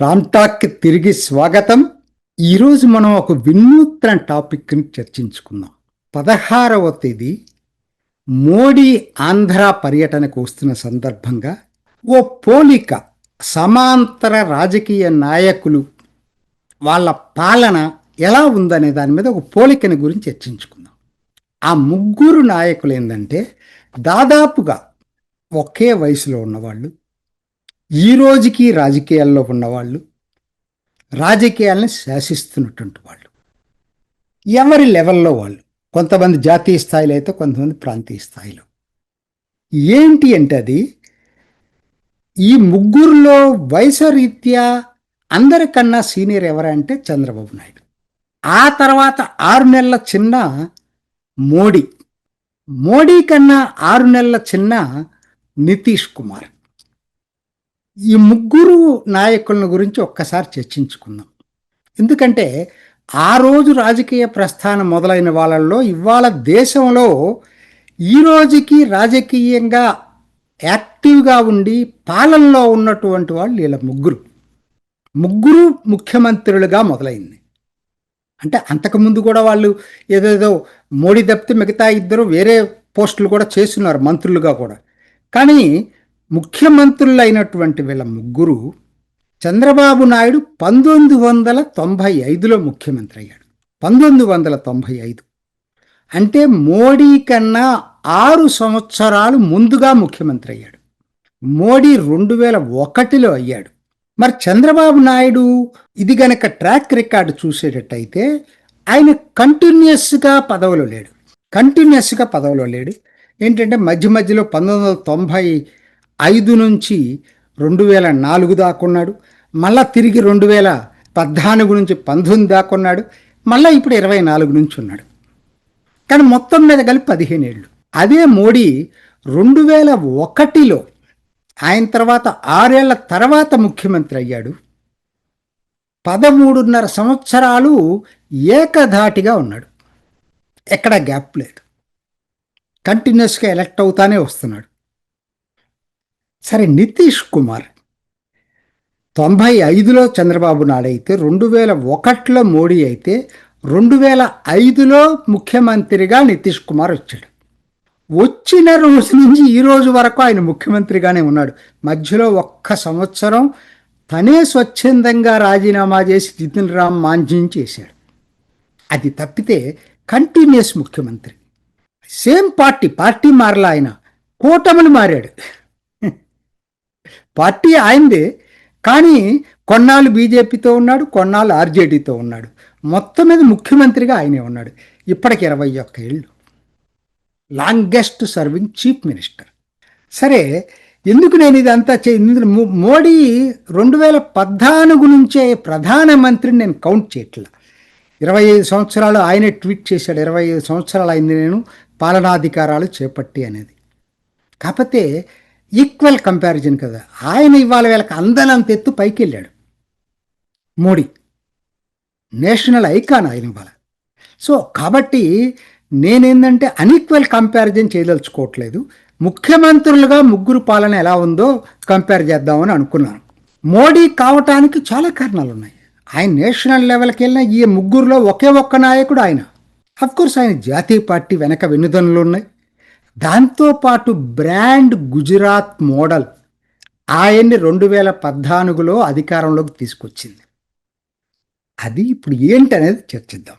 రామ్టాక్కి తిరిగి స్వాగతం. ఈరోజు మనం ఒక వినూత్న టాపిక్ని చర్చించుకుందాం. పదహారవ తేదీ మోడీ ఆంధ్ర పర్యటనకు వస్తున్న సందర్భంగా ఓ పోలిక సమాంతర రాజకీయ నాయకులు వాళ్ళ పాలన ఎలా ఉందనే దాని మీద ఒక పోలికని గురించి చర్చించుకుందాం. ఆ ముగ్గురు నాయకులు ఏంటంటే దాదాపుగా ఒకే వయసులో ఉన్నవాళ్ళు ఈ రోజుకి రాజకీయాల్లో ఉన్నవాళ్ళు రాజకీయాలను శాసిస్తున్నటువంటి వాళ్ళు. ఎవరి లెవెల్లో వాళ్ళు? కొంతమంది జాతీయ స్థాయిలో అయితే కొంతమంది ప్రాంతీయ స్థాయిలో. ఏంటి అంటే అది? ఈ ముగ్గురులో వయసు రీత్యా అందరికన్నా సీనియర్ ఎవరంటే చంద్రబాబు నాయుడు. ఆ తర్వాత ఆరు నెలల చిన్న మోడీ. మోడీ కన్నా ఆరు నెలల చిన్న నితీష్ కుమార్. ఈ ముగ్గురు నాయకులను గురించి ఒక్కసారి చర్చించుకుందాం. ఎందుకంటే ఆ రోజు రాజకీయ ప్రస్థానం మొదలైన వాళ్ళల్లో ఇవాళ దేశంలో ఈ రోజుకి రాజకీయంగా యాక్టివ్గా ఉండి పాలనలో ఉన్నటువంటి వాళ్ళు వీళ్ళ ముగ్గురు. ముగ్గురు ముఖ్యమంత్రులుగా మొదలైంది. అంటే అంతకుముందు కూడా వాళ్ళు ఏదేదో మోడీ తప్పితే మిగతా ఇద్దరు వేరే పోస్టులు కూడా చేస్తున్నారు మంత్రులుగా కూడా. కానీ ముఖ్యమంత్రులైనటువంటి వీళ్ళ ముగ్గురు చంద్రబాబు నాయుడు పంతొమ్మిది వందల తొంభై ఐదులో ముఖ్యమంత్రి అయ్యాడు. పంతొమ్మిది వందల తొంభై ఐదు. అంటే మోడీ కన్నా ఆరు సంవత్సరాలు ముందుగా ముఖ్యమంత్రి అయ్యాడు. మోడీ రెండు వేల ఒకటిలో అయ్యాడు. మరి చంద్రబాబు నాయుడు ఇది గనక ట్రాక్ రికార్డు చూసేటట్టయితే ఆయన కంటిన్యూస్గా పదవిలో లేడు. కంటిన్యూస్గా పదవిలో లేడు. ఏంటంటే మధ్య మధ్యలో పంతొమ్మిది వందల తొంభై ఐదు నుంచి రెండు వేల నాలుగు దాకున్నాడు. మళ్ళా తిరిగి రెండు వేల పద్నాలుగు నుంచి పంతొమ్మిది దాకున్నాడు. మళ్ళీ ఇప్పుడు ఇరవై నాలుగు నుంచి ఉన్నాడు. కానీ మొత్తం మీద కలిపి పదిహేను ఏళ్ళు. అదే మోడీ రెండు వేల ఒకటిలో ఆయన తర్వాత ఆరేళ్ళ తర్వాత ముఖ్యమంత్రి అయ్యాడు. పదమూడున్నర సంవత్సరాలు ఏకధాటిగా ఉన్నాడు. ఎక్కడ గ్యాప్ లేదు. కంటిన్యూస్గా ఎలక్ట్ అవుతానే వస్తున్నాడు. సరే నితీష్ కుమార్. తొంభై ఐదులో చంద్రబాబు నాయుడు అయితే రెండు వేల ఒకటిలో మోడీ అయితే రెండు వేల ఐదులో ముఖ్యమంత్రిగా నితీష్ కుమార్ వచ్చాడు. వచ్చిన రోజు నుంచి ఈ రోజు వరకు ఆయన ముఖ్యమంత్రిగానే ఉన్నాడు. మధ్యలో ఒక్క సంవత్సరం తనే స్వచ్ఛందంగా రాజీనామా చేసి జితిన్ రామ్ మాంఝీని చేశాడు. అది తప్పితే కంటిన్యూస్ ముఖ్యమంత్రి. సేమ్ పార్టీ పార్టీ మారలా ఆయన. కూటమిని మారాడు. పార్టీ ఆయనదే కానీ కొన్నాళ్ళు బీజేపీతో ఉన్నాడు కొన్నాళ్ళు ఆర్జేడీతో ఉన్నాడు. మొత్తం మీద ముఖ్యమంత్రిగా ఆయనే ఉన్నాడు. ఇప్పటికి ఇరవై ఒక్క ఏళ్ళు. Longest serving chief minister. సరే ఎందుకు నేను ఇదంతా చే ఇందులో మోడీ రెండు వేల పద్నాలుగు నుంచే ప్రధానమంత్రిని నేను కౌంట్ చేయట్లా. ఇరవై ఐదు సంవత్సరాలు ఆయనే ట్వీట్ చేశాడు ఇరవై ఐదు సంవత్సరాలు అయింది నేను పాలనాధికారాలు చేపట్టి అనేది. కాకపోతే ఈక్వల్ కంపారిజన్ కదా. ఆయన ఇవాళ వీళ్ళకి అందనంత ఎత్తు పైకి వెళ్ళాడు మోడీ. నేషనల్ ఐకాన్ ఆయన ఇవాళ. సో కాబట్టి నేనేందంటే అన్ఈక్వల్ కంపారిజన్ చేయదలుచుకోవట్లేదు. ముఖ్యమంత్రులుగా ముగ్గురు పాలన ఎలా ఉందో కంపేర్ చేద్దామని అనుకున్నాను. మోడీ కావటానికి చాలా కారణాలు ఉన్నాయి ఆయన నేషనల్ లెవెల్కి వెళ్ళిన ఈ ముగ్గురులో ఒకే ఒక్క నాయకుడు ఆయన. అఫ్కోర్స్ ఆయన జాతీయ పార్టీ వెనక వెన్నుదనులు ఉన్నాయి దాంతోపాటు బ్రాండ్ గుజరాత్ మోడల్ ఆయన్ని రెండు వేల పద్నాలుగులో అధికారంలోకి తీసుకొచ్చింది. అది ఇప్పుడు ఏంటి అనేది చర్చిద్దాం.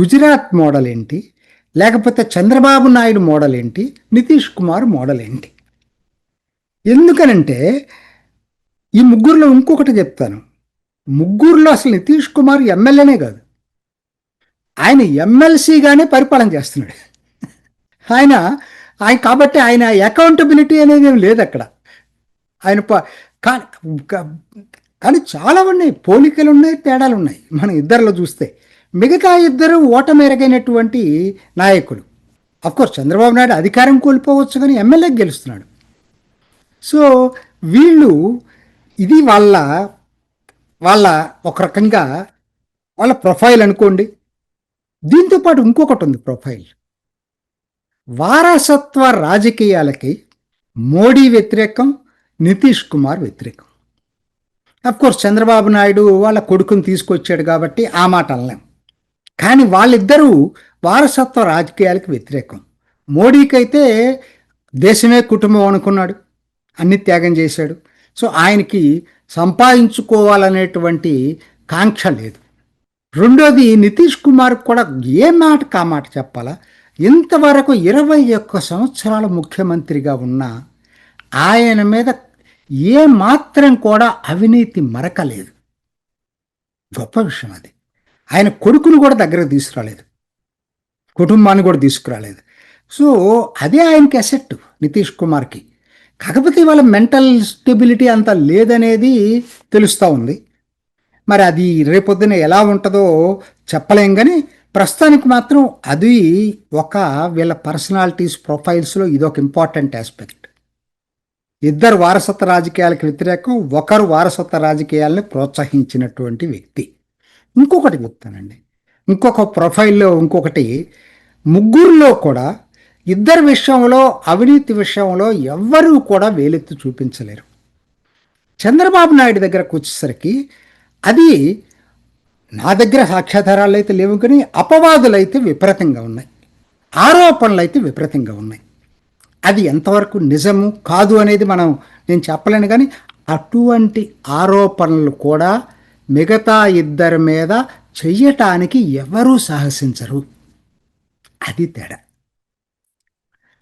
గుజరాత్ మోడల్ ఏంటి? లేకపోతే చంద్రబాబు నాయుడు మోడల్ ఏంటి? నితీష్ కుమార్ మోడల్ ఏంటి? ఎందుకనంటే ఈ ముగ్గురులో ఇంకొకటి చెప్తాను. ముగ్గురులో అసలు నితీష్ కుమార్ ఎమ్మెల్యేనే కాదు. ఆయన ఎమ్మెల్సీగానే పరిపాలన చేస్తున్నాడు. ఆయన ఆయన కాబట్టి ఆయన అకౌంటబిలిటీ అనేది ఏం లేదు అక్కడ. ఆయన ప- కా- కానీ చాలా ఉన్నాయి పోలికలు ఉన్నాయి తేడాలు ఉన్నాయి. మనం ఇద్దరిలో చూస్తే మిగతా ఇద్దరు ఓటమెరగైనటువంటి నాయకులు. అఫ్కోర్స్ చంద్రబాబు నాయుడు అధికారం కోల్పోవచ్చు కానీ ఎమ్మెల్యే గెలుస్తున్నాడు. సో వీళ్ళు ఇది వాళ్ళ వాళ్ళ ఒక రకంగా వాళ్ళ ప్రొఫైల్ అనుకోండి. దీంతో పాటు ఇంకొకటి ఉంది ప్రొఫైల్ వారసత్వ రాజకీయాలకి మోడీ వ్యతిరేకం నితీష్ కుమార్ వ్యతిరేకం. కోర్స్ చంద్రబాబు నాయుడు వాళ్ళ కొడుకుని తీసుకొచ్చాడు కాబట్టి ఆ మాట అనలేం. కానీ వాళ్ళిద్దరూ వారసత్వ రాజకీయాలకు వ్యతిరేకం. మోడీకైతే దేశమే కుటుంబం అనుకున్నాడు అన్ని త్యాగం చేశాడు. సో ఆయనకి సంపాదించుకోవాలనేటువంటి కాంక్ష లేదు. రెండోది నితీష్ కుమార్ కూడా ఏ మాట కా మాట చెప్పాలా? ఇంతవరకు ఇరవై ఒక్క సంవత్సరాల ముఖ్యమంత్రిగా ఉన్న ఆయన మీద ఏ మాత్రం కూడా అవినీతి మరకలేదు. గొప్ప విషయం అది. ఆయన కొడుకును కూడా దగ్గరకు తీసుకురాలేదు. కుటుంబాన్ని కూడా తీసుకురాలేదు. సో అదే ఆయనకి అసెట్ నితీష్ కుమార్కి. కాకపోతే వాళ్ళ మెంటల్ స్టెబిలిటీ అంత లేదనేది తెలుస్తూ ఉంది. మరి అది రేపొద్దున ఎలా ఉంటుందో చెప్పలేం కానీ ప్రస్తుతానికి మాత్రం అది ఒక వీళ్ళ పర్సనాలిటీస్ ప్రొఫైల్స్లో ఇదొక ఇంపార్టెంట్ ఆస్పెక్ట్. ఇద్దరు వారసత్వ రాజకీయాలకు వ్యతిరేకం ఒకరు వారసత్వ రాజకీయాలను ప్రోత్సహించినటువంటి వ్యక్తి. ఇంకొకటి చెప్తానండి. ఇంకొక ప్రొఫైల్లో ఇంకొకటి ముగ్గురులో కూడా ఇద్దరి విషయంలో అవినీతి విషయంలో ఎవ్వరూ కూడా వేలెత్తి చూపించలేరు. చంద్రబాబు నాయుడు దగ్గరకు వచ్చేసరికి అది నా దగ్గర సాక్ష్యాధారాలు అయితే లేవు కానీ అపవాదులు అయితే విపరీతంగా ఉన్నాయి. ఆరోపణలు అయితే విపరీతంగా ఉన్నాయి. అది ఎంతవరకు నిజము కాదు అనేది మనం నేను చెప్పలేను కానీ అటువంటి ఆరోపణలు కూడా మిగతా ఇద్దరి మీద చెయ్యటానికి ఎవరూ సాహసించరు. అది తేడా.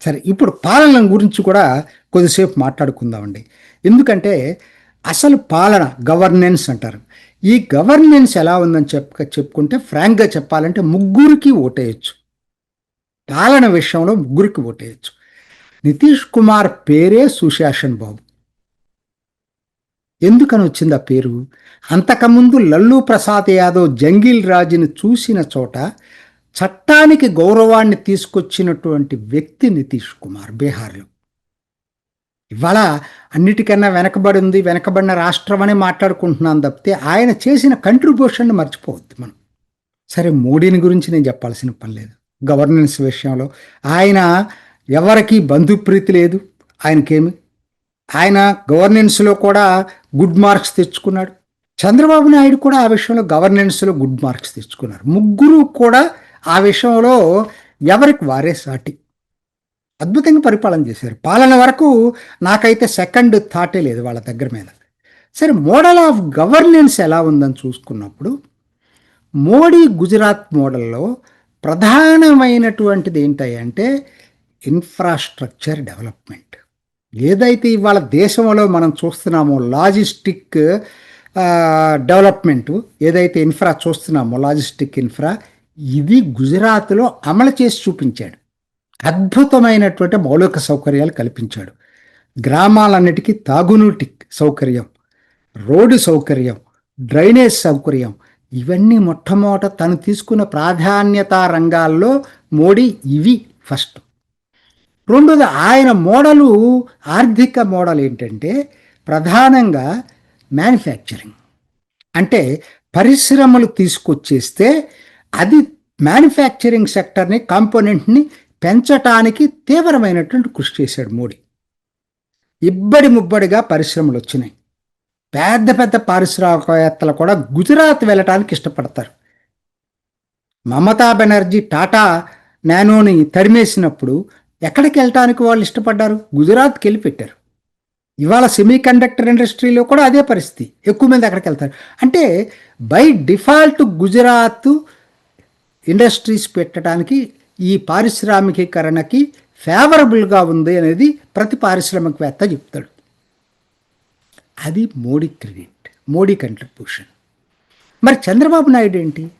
సరే ఇప్పుడు పాలన గురించి కూడా కొద్దిసేపు మాట్లాడుకుందామండి. ఎందుకంటే అసలు పాలన గవర్నెన్స్ అంటారు. ఈ గవర్నెన్స్ ఎలా ఉందని చెప్ చెప్పుకుంటే ఫ్రాంక్గా చెప్పాలంటే ముగ్గురికి ఓటేయచ్చు. పాలన విషయంలో ముగ్గురికి ఓటేయచ్చు. నితీష్ కుమార్ పేరే సుశాసన్ బాబు. ఎందుకని వచ్చింది ఆ పేరు? అంతకుముందు లల్లు ప్రసాద్ యాదవ్ జంగిల్ రాజుని చూసిన చోట చట్టానికి గౌరవాన్ని తీసుకొచ్చినటువంటి వ్యక్తి నితీష్ కుమార్ బీహార్లో. ఇవాళ అన్నిటికన్నా వెనకబడి ఉంది వెనకబడిన రాష్ట్రం అని మాట్లాడుకుంటున్నాను తప్పితే ఆయన చేసిన కంట్రిబ్యూషన్ మర్చిపోవద్దు మనం. సరే మోడీని గురించి నేను చెప్పాల్సిన పని లేదు. గవర్నెన్స్ విషయంలో ఆయన ఎవరికి బంధుప్రీతి లేదు. ఆయనకేమి? ఆయన గవర్నెన్స్లో కూడా గుడ్ మార్క్స్ తెచ్చుకున్నాడు. చంద్రబాబు నాయుడు కూడా ఆ విషయంలో గవర్నెన్స్లో గుడ్ మార్క్స్ తెచ్చుకున్నారు. ముగ్గురు కూడా ఆ విషయంలో ఎవరికి వారే సాటి. అద్భుతంగా పరిపాలన చేశారు. పాలన వరకు నాకైతే సెకండ్ థాటే లేదు వాళ్ళ దగ్గర మీద. సరే మోడల్ ఆఫ్ గవర్నెన్స్ ఎలా ఉందని చూసుకున్నప్పుడు మోడీ గుజరాత్ మోడల్లో ప్రధానమైనటువంటిది ఏంటంటే ఇన్ఫ్రాస్ట్రక్చర్ డెవలప్మెంట్ ఏదైతే ఇవాళ దేశంలో మనం చూస్తున్నామో లాజిస్టిక్ డెవలప్మెంట్ ఏదైతే ఇన్ఫ్రా చూస్తున్నామో లాజిస్టిక్ ఇన్ఫ్రా ఇది గుజరాత్లో అమలు చేసి చూపించాడు. అద్భుతమైనటువంటి మౌలిక సౌకర్యాలు కల్పించాడు. గ్రామాలన్నిటికీ తాగునీటి సౌకర్యం రోడ్డు సౌకర్యం డ్రైనేజ్ సౌకర్యం ఇవన్నీ మొట్టమొదట తను తీసుకున్న ప్రాధాన్యత రంగాల్లో మోడీ ఇవి ఫస్ట్. రెండోది ఆయన మోడలు ఆర్థిక మోడల్ ఏంటంటే ప్రధానంగా మ్యానుఫ్యాక్చరింగ్. అంటే పరిశ్రమలు తీసుకొచ్చేస్తే అది మ్యానుఫ్యాక్చరింగ్ సెక్టర్ని కాంపోనెంట్ని పెంచటానికి తీవ్రమైనటువంటి కృషి చేశాడు మోడీ. ఇబ్బడి ముబ్బడిగా పరిశ్రమలు వచ్చినాయి. పెద్ద పెద్ద పారిశ్రామికవేత్తలు కూడా గుజరాత్ వెళ్ళటానికి ఇష్టపడతారు. మమతా బెనర్జీ టాటా నానోని తరిమేసినప్పుడు ఎక్కడికి వెళ్ళటానికి వాళ్ళు ఇష్టపడ్డారు? గుజరాత్కి వెళ్ళి పెట్టారు. ఇవాళ సెమీ కండక్టర్ ఇండస్ట్రీలో కూడా అదే పరిస్థితి. ఎక్కువ మంది అక్కడికి వెళ్తారు. అంటే బై డిఫాల్ట్ గుజరాత్ ఇండస్ట్రీస్ పెట్టడానికి ఈ పారిశ్రామికీకరణకి ఫేవరబుల్గా ఉంది అనేది ప్రతి పారిశ్రామికవేత్త చెప్తాడు. అది మోడీ క్రెడిట్ మోడీ కంట్రిబ్యూషన్ మరి చంద్రబాబు నాయుడు ఏంటి?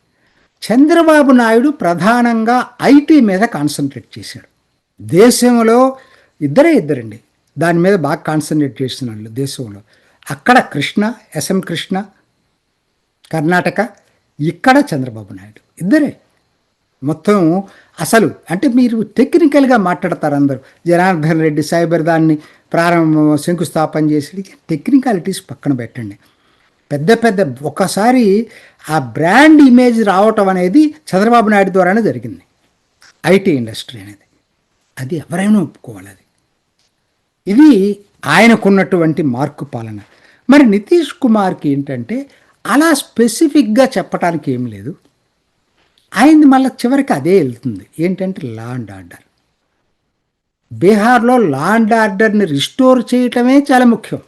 చంద్రబాబు నాయుడు ప్రధానంగా ఐటీ మీద కాన్సన్ట్రేట్ చేశాడు. దేశంలో ఇద్దరే ఇద్దరండి. దాని మీద బాగా కాన్సన్ట్రేట్ చేస్తున్నాడు దేశంలో. అక్కడ కృష్ణ ఎస్ఎం కృష్ణ కర్ణాటక ఇక్కడ చంద్రబాబు నాయుడు. ఇద్దరే. మొత్తం అసలు అంటే మీరు టెక్నికల్గా మాట్లాడతారు అందరూ. జనార్దన్ రెడ్డి సైబర్ దాన్ని ప్రారంభం శంకుస్థాపన చేసి టెక్నికాలిటీస్ పక్కన పెట్టండి. పెద్ద పెద్ద ఒకసారి ఆ బ్రాండ్ ఇమేజ్ రావటం అనేది చంద్రబాబు నాయుడు ద్వారానే జరిగింది. ఐటీ ఇండస్ట్రీ అనేది. అది ఎవరైనా ఒప్పుకోవాలి అది. ఇది ఆయనకున్నటువంటి మార్కు పాలన. మరి నితీష్ కుమార్కి ఏంటంటే అలా స్పెసిఫిక్గా చెప్పడానికి ఏం లేదు. ఆయనది మళ్ళీ చివరికి అదే వెళ్తుంది. ఏంటంటే లా అండ్ ఆర్డర్. బీహార్లో లా అండ్ ఆర్డర్ని రిస్టోర్ చేయటమే చాలా ముఖ్యం.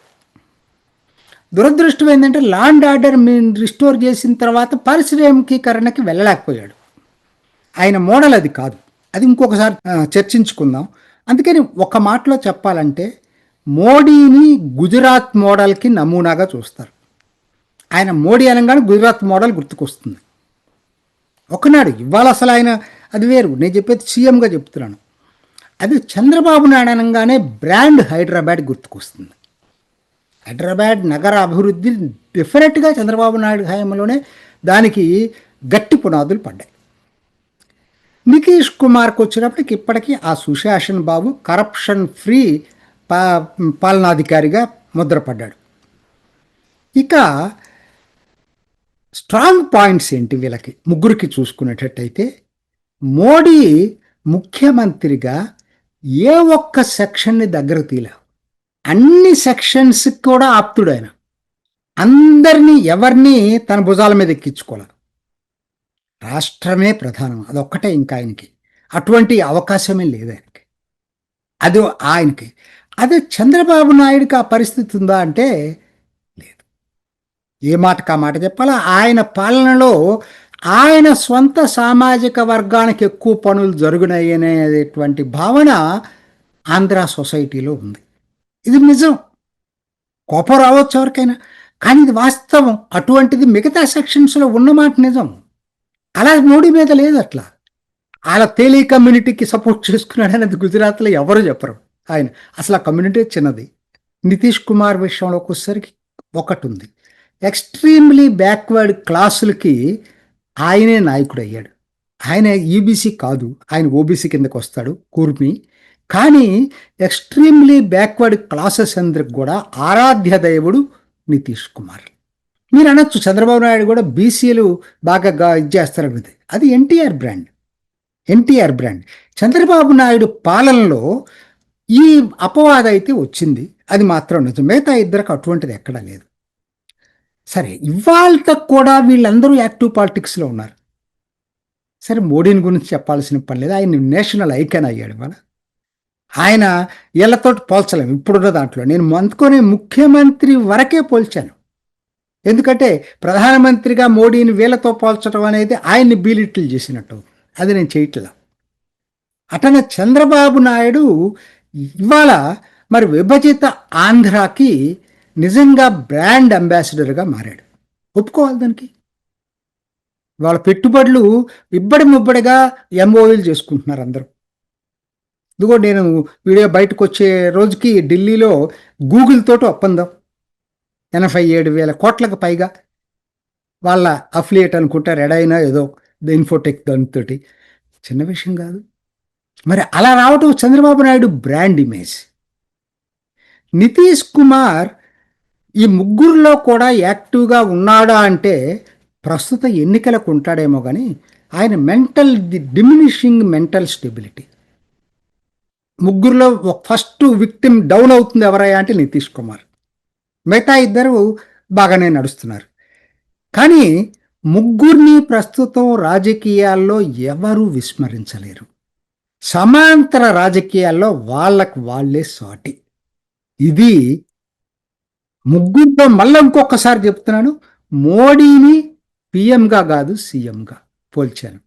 దురదృష్టం ఏంటంటే లా అండ్ ఆర్డర్ రిస్టోర్ చేసిన తర్వాత పారిశ్రామికీకరణకి వెళ్ళలేకపోయాడు. ఆయన మోడల్ అది కాదు. అది ఇంకొకసారి చర్చించుకుందాం. అందుకని ఒక మాటలో చెప్పాలంటే మోడీని గుజరాత్ మోడల్కి నమూనాగా చూస్తారు. ఆయన మోడీ అనగానే గుజరాత్ మోడల్ గుర్తుకొస్తుంది. ఒకనాడు ఇవాళ అసలు ఆయన అది వేరు. నేను చెప్పేది సీఎంగా చెప్తున్నాను. అది చంద్రబాబు నాయుడు అనగానే బ్రాండ్ హైదరాబాద్ గుర్తుకొస్తుంది. హైదరాబాద్ నగర అభివృద్ధి డెఫినెట్గా చంద్రబాబు నాయుడు హయాంలోనే దానికి గట్టి పునాదులు పడ్డాయి. నితీష్ కుమార్కి వచ్చినప్పటికి ఇప్పటికీ ఆ సుశాసన్ బాబు కరప్షన్ ఫ్రీ పా పాలనాధికారిగా ముద్రపడ్డాడు. ఇక స్ట్రాంగ్ పాయింట్స్ ఏంటి వీళ్ళకి? ముగ్గురికి చూసుకునేటట్టయితే మోడీ ముఖ్యమంత్రిగా ఏ ఒక్క సెక్షన్ని దగ్గర తీలే అన్ని సెక్షన్స్కి కూడా ఆప్తుడు ఆయన అందరినీ ఎవరిని తన భుజాల మీద ఎక్కించుకోవాలి రాష్ట్రమే ప్రధానం. అదొక్కటే ఇంకా ఆయనకి. అటువంటి అవకాశమే లేదు ఆయనకి. అది ఆయనకి. అదే చంద్రబాబు నాయుడికి ఆ పరిస్థితి ఉందా అంటే ఏ మాటకు ఆ మాట చెప్పాలా? ఆయన పాలనలో ఆయన స్వంత సామాజిక వర్గానికి ఎక్కువ పనులు జరుగునాయి అనేటువంటి భావన ఆంధ్ర సొసైటీలో ఉంది. ఇది నిజం. కోపం రావచ్చు ఎవరికైనా. కానీ ఇది వాస్తవం. అటువంటిది మిగతా సెక్షన్స్లో ఉన్నమాట నిజం. అలా మోడీ మీద లేదు అట్లా. అలా తేలి కమ్యూనిటీకి సపోర్ట్ చేసుకున్నాడు అనేది గుజరాత్లో ఎవరు చెప్పరు. ఆయన అసలు ఆ కమ్యూనిటీ చిన్నది. నితీష్ కుమార్ విషయంలోకి వచ్చేసరికి ఒకటి ఉంది. ఎక్స్ట్రీమ్లీ బ్యాక్వర్డ్ క్లాసులకి ఆయనే నాయకుడు అయ్యాడు ఆయన ఈబీసీ కాదు ఆయన ఓబీసీ కిందకు వస్తాడు కూర్మి. కానీ ఎక్స్ట్రీమ్లీ బ్యాక్వర్డ్ క్లాసెస్ అందరికి కూడా ఆరాధ్య దేవుడు నితీష్ కుమార్. మీరు అనొచ్చు చంద్రబాబు నాయుడు కూడా బీసీలు బాగా ఇది చేస్తారన్నది అది NTR brand. NTR brand. Chandrababu Naidu పాలనలో ఈ అపవాదం అయితే వచ్చింది. అది మాత్రం నిజం. మిగతా ఇద్దరికి అటువంటిది ఎక్కడా లేదు. సరే ఇవాళ కూడా వీళ్ళందరూ యాక్టివ్ పాలిటిక్స్లో ఉన్నారు. సరే మోడీని గురించి చెప్పాల్సిన పని లేదు. ఆయన నేషనల్ ఐకాన్ అయ్యాడు ఇవాళ ఆయన వీళ్ళతో పోల్చలేము. ఇప్పుడున్న దాంట్లో నేను అందుకొని ముఖ్యమంత్రి వరకే పోల్చాను. ఎందుకంటే ప్రధానమంత్రిగా మోడీని వీళ్ళతో పోల్చడం అనేది ఆయన్ని బీలిట్లు చేసినట్టు అది నేను చేయట్లా. అటన చంద్రబాబు నాయుడు ఇవాళ మరి విభజిత ఆంధ్రాకి నిజంగా బ్రాండ్ అంబాసిడర్గా మారాడు. ఒప్పుకోవాలి దానికి. వాళ్ళ పెట్టుబడులు ఇబ్బడి ముబ్బడిగా ఎంఓవీలు చేసుకుంటున్నారు అందరూ. ఇదిగో నేను వీడియో బయటకు వచ్చే రోజుకి ఢిల్లీలో గూగుల్ తోటి ఒప్పందం. ఎనభై ఏడు వేల కోట్లకు పైగా వాళ్ళ అఫిలియేట్ అనుకుంటారు ఎడైనా ఏదో ఇన్ఫోటెక్ దానితోటి చిన్న విషయం కాదు. మరి అలా రావటం చంద్రబాబు నాయుడు బ్రాండ్ ఇమేజ్. నితీష్ కుమార్ ఈ ముగ్గురులో కూడా యాక్టివ్గా ఉన్నాడా అంటే ప్రస్తుత ఎన్నికలకు ఉంటాడేమో కానీ ఆయన మెంటల్ డిమినిషింగ్ మెంటల్ స్టెబిలిటీ. ముగ్గురులో ఫస్ట్ విక్టిమ్ డౌన్ అవుతుంది ఎవరయ్యా అంటే నితీష్ కుమార్. మిగతా ఇద్దరు బాగానే నడుస్తున్నారు. కానీ ముగ్గురిని ప్రస్తుతం రాజకీయాల్లో ఎవరూ విస్మరించలేరు. సమాంతర రాజకీయాల్లో వాళ్ళకు వాళ్ళే సాటి. ఇది ముగ్గురితో మళ్ళీ ఇంకొకసారి చెప్తున్నాను మోడీని పిఎంగా కాదు సీఎంగా పోల్చాను.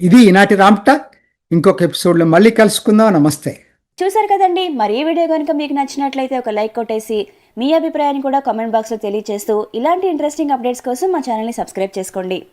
ఇది ఈనాటి రామ్టాక్ ఇంకొక ఎపిసోడ్లో మళ్ళీ కలుసుకుందాం. నమస్తే. చూసారు కదండి మరి ఈ వీడియో కనుక మీకు నచ్చినట్లయితే ఒక లైక్ కొట్టేసి మీ అభిప్రాయాన్ని కూడా కామెంట్ బాక్స్లో తెలియజేస్తూ ఇలాంటి ఇంట్రెస్టింగ్ అప్డేట్స్ కోసం మా ఛానల్ని సబ్స్క్రైబ్ చేసుకోండి.